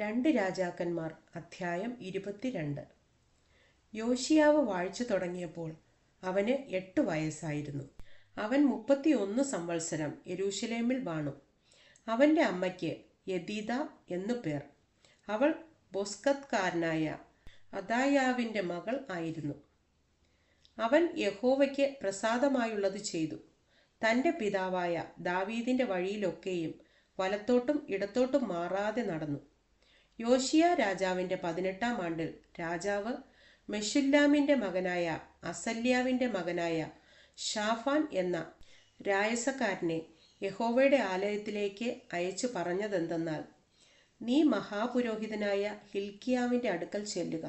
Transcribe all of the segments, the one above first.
രണ്ട് രാജാക്കന്മാർ അധ്യായം ഇരുപത്തിരണ്ട്. യോശിയാവ് വാഴ്ച തുടങ്ങിയപ്പോൾ അവന് എട്ട് വയസ്സായിരുന്നു. അവൻ മുപ്പത്തിയൊന്ന് സംവത്സരം യെരൂശലേമിൽ വാണു. അവന്റെ അമ്മയ്ക്ക് യദീദ എന്നു പേർ. അവൾ ബൊസ്കത്കാരനായ അദായാവിന്റെ മകൾ ആയിരുന്നു. അവൻ യഹോവയ്ക്ക് പ്രസാദമായുള്ളത് ചെയ്തു. തന്റെ പിതാവായ ദാവീദിന്റെ വഴിയിലൊക്കെയും വലത്തോട്ടും ഇടത്തോട്ടും മാറാതെ നടന്നു. യോശിയ രാജാവിന്റെ പതിനെട്ടാം ആണ്ടിൽ രാജാവ് മെഷുല്ലാമിന്റെ മകനായ അസല്യാവിന്റെ മകനായ ഷാഫാൻ എന്ന രായസക്കാരനെ യഹോവയുടെ ആലയത്തിലേക്ക് അയച്ചു പറഞ്ഞതെന്തെന്നാൽ നീ മഹാപുരോഹിതനായ ഹിൽക്കിയാവിന്റെ അടുക്കൽ ചെല്ലുക.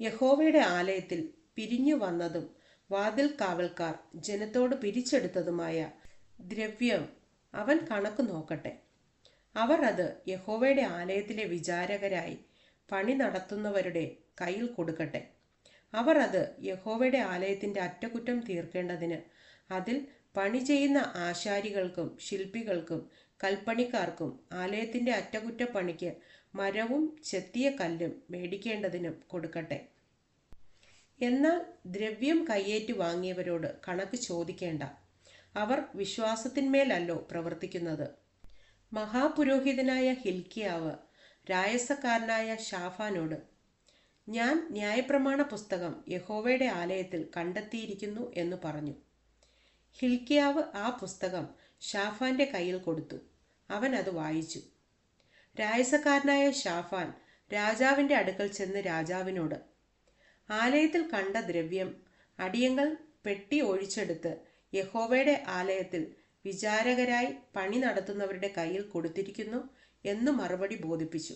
യഹോവയുടെ ആലയത്തിൽ പിരിഞ്ഞു വന്നതും വാതിൽ കാവൽക്കാർ ജനത്തോട് പിരിച്ചെടുത്തതുമായ ദ്രവ്യം അവൻ കണക്ക് നോക്കട്ടെ. അവർ അത് യഹോവയുടെ ആലയത്തിലെ വിചാരകരായി പണി നടത്തുന്നവരുടെ കയ്യിൽ കൊടുക്കട്ടെ. അവർ അത് യഹോവയുടെ ആലയത്തിന്റെ അറ്റകുറ്റം തീർക്കേണ്ടതിന് അതിൽ പണി ചെയ്യുന്ന ആശാരികൾക്കും ശില്പികൾക്കും കൽപ്പണിക്കാർക്കും ആലയത്തിന്റെ അറ്റകുറ്റപ്പണിക്ക് മരവും ചെത്തിയ കല്ലും മേടിക്കേണ്ടതിനും കൊടുക്കട്ടെ. എന്നാൽ ദ്രവ്യം കയ്യേറ്റു വാങ്ങിയവരോട് കണക്ക് ചോദിക്കേണ്ട. അവർ വിശ്വാസത്തിന്മേലല്ലോ പ്രവർത്തിക്കുന്നത്. മഹാപുരോഹിതനായ ഹിൽക്കിയാവ് രായസക്കാരനായ ഷാഫാനോട് ഞാൻ ന്യായപ്രമാണ പുസ്തകം യഹോവയുടെ ആലയത്തിൽ കണ്ടെത്തിയിരിക്കുന്നു എന്ന് പറഞ്ഞു. ഹിൽക്കിയാവ് ആ പുസ്തകം ഷാഫാന്റെ കയ്യിൽ കൊടുത്തു. അവൻ അത് വായിച്ചു. രായസക്കാരനായ ഷാഫാൻ രാജാവിന്റെ അടുക്കൽ ചെന്ന് രാജാവിനോട് ആലയത്തിൽ കണ്ട ദ്രവ്യം അടിയങ്ങൾ പെട്ടി ഒഴിച്ചെടുത്ത് യഹോവയുടെ ആലയത്തിൽ വിചാരകരായി പണി നടത്തുന്നവരുടെ കയ്യിൽ കൊടുത്തിരിക്കുന്നു എന്ന് മറുപടി ബോധിപ്പിച്ചു.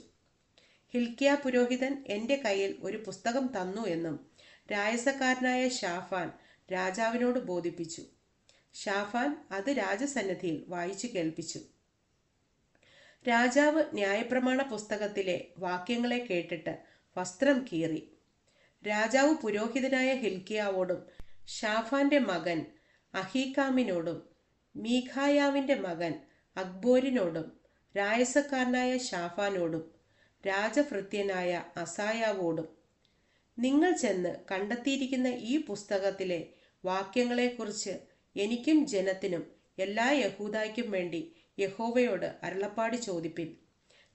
ഹിൽക്കിയ പുരോഹിതൻ എന്റെ കയ്യിൽ ഒരു പുസ്തകം തന്നു എന്നും രായസക്കാരനായ ഷാഫാൻ രാജാവിനോട് ബോധിപ്പിച്ചു. ഷാഫാൻ അത് രാജസന്നിധിയിൽ വായിച്ചു കേൾപ്പിച്ചു. രാജാവ് ന്യായപ്രമാണ പുസ്തകത്തിലെ വാക്യങ്ങളെ കേട്ടിട്ട് വസ്ത്രം കീറി. രാജാവ് പുരോഹിതനായ ഹിൽക്കിയാവോടും ഷാഫാന്റെ മകൻ അഹീകാമിനോടും മീഖായാവിന്റെ മകൻ അക്ബോരിനോടും രായസക്കാരനായ ഷാഫാനോടും രാജഭൃത്യനായ അസായാവോടും. നിങ്ങൾ ചെന്ന് കണ്ടെത്തിയിരിക്കുന്ന ഈ പുസ്തകത്തിലെ വാക്യങ്ങളെക്കുറിച്ച് എനിക്കും ജനത്തിനും എല്ലാ യഹൂദായ്ക്കും വേണ്ടി യഹോവയോട് അരുളപ്പാട് ചോദിപ്പിൻ.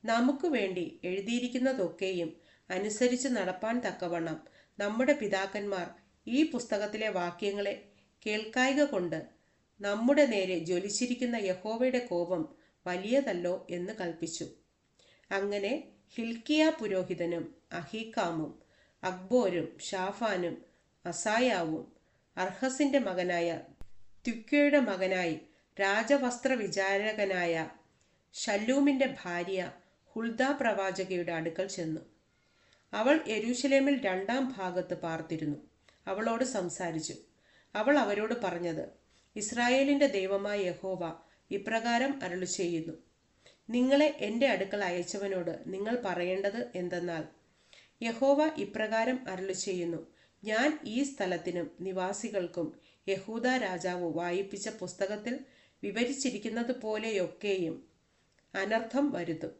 നമുക്ക് വേണ്ടി എഴുതിയിരിക്കുന്നതൊക്കെയും അനുസരിച്ച് നടപ്പാൻ തക്കവണ്ണം നമ്മുടെ പിതാക്കന്മാർ ഈ പുസ്തകത്തിലെ വാക്യങ്ങളെ കേൾക്കായിക കൊണ്ട് നമ്മുടെ നേരെ ജ്വലിച്ചിരിക്കുന്ന യഹോവയുടെ കോപം വലിയതല്ലോ എന്ന് കൽപ്പിച്ചു. അങ്ങനെ ഹിൽക്കിയ പുരോഹിതനും അഹീക്കാമും അക്ബോരും ഷാഫാനും അസായാവും അർഹസിന്റെ മകനായ ത്യുക്കയുടെ മകനായി രാജവസ്ത്ര വിചാരകനായ ഷല്ലൂമിന്റെ ഭാര്യ ഹുൽദ പ്രവാചകയുടെ അടുക്കൽ ചെന്നു. അവൾ യെരൂശലേമിൽ രണ്ടാം ഭാഗത്ത് പാർത്തിരുന്നു. അവളോട് സംസാരിച്ചു. അവൾ അവരോട് പറഞ്ഞത് ഇസ്രായേലിന്റെ ദൈവമായ യഹോവ ഇപ്രകാരം അരുളി ചെയ്യുന്നു നിങ്ങളെ എന്റെ അടുക്കൽ അയച്ചവനോട് നിങ്ങൾ പറയേണ്ടത് എന്തെന്നാൽ യഹോവ ഇപ്രകാരം അരുളി ചെയ്യുന്നു ഞാൻ ഈ സ്ഥലത്തിനും നിവാസികൾക്കും യഹൂദ രാജാവ് വായിപ്പിച്ച പുസ്തകത്തിൽ വിവരിച്ചിരിക്കുന്നത് പോലെയൊക്കെയും അനർത്ഥം വരുത്തും.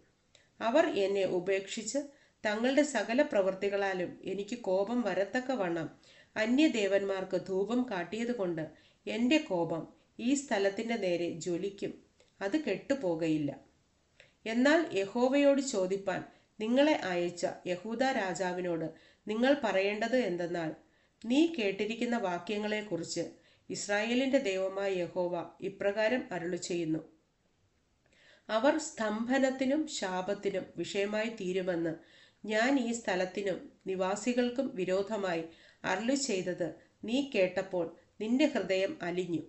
അവർ എന്നെ ഉപേക്ഷിച്ച് തങ്ങളുടെ സകല പ്രവൃത്തികളാലും എനിക്ക് കോപം വരത്തക്കവണ്ണം അന്യദേവന്മാർക്ക് ധൂപം കാട്ടിയതുകൊണ്ട് എന്റെ കോപം ഈ സ്ഥലത്തിന്റെ നേരെ ജ്വലിക്കും. അത് കെട്ടുപോകയില്ല. എന്നാൽ യഹോവയോട് ചോദിപ്പാൻ നിങ്ങളെ അയച്ച യഹൂദ രാജാവിനോട് നിങ്ങൾ പറയേണ്ടത് എന്തെന്നാൽ നീ കേട്ടിരിക്കുന്ന വാക്യങ്ങളെക്കുറിച്ച് ഇസ്രായേലിന്റെ ദൈവമായ യഹോവ ഇപ്രകാരം അരുളു ചെയ്യുന്നു അവർ സ്തംഭനത്തിനും ശാപത്തിനും വിഷയമായി തീരുമെന്ന് ഞാൻ ഈ സ്ഥലത്തിനും നിവാസികൾക്കും വിരോധമായി അരുളു ചെയ്തത് നീ കേട്ടപ്പോൾ നിന്റെ ഹൃദയം അലിഞ്ഞു.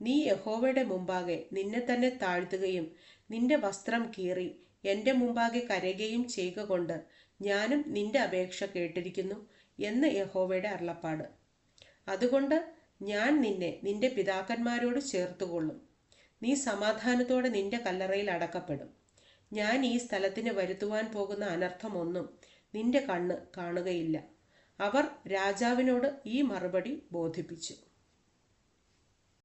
നീ യഹോവയുടെ മുമ്പാകെ നിന്നെ തന്നെ താഴ്ത്തുകയും നിന്റെ വസ്ത്രം കീറി എന്റെ മുമ്പാകെ കരയുകയും ചെയ്യുക കൊണ്ട് ഞാനും നിന്റെ അപേക്ഷ കേട്ടിരിക്കുന്നു എന്ന് യഹോവയുടെ അരുളപ്പാട്. അതുകൊണ്ട് ഞാൻ നിന്നെ നിന്റെ പിതാക്കന്മാരോട് ചേർത്തുകൊള്ളും. നീ സമാധാനത്തോടെ നിന്റെ കല്ലറയിൽ അടക്കപ്പെടും. ഞാൻ ഈ സ്ഥലത്തിന് വരുത്തുവാൻ പോകുന്ന അനർത്ഥമൊന്നും നിന്റെ കണ്ണ് കാണുകയില്ല. അവർ രാജാവിനോട് ഈ മറുപടി ബോധിപ്പിച്ചു.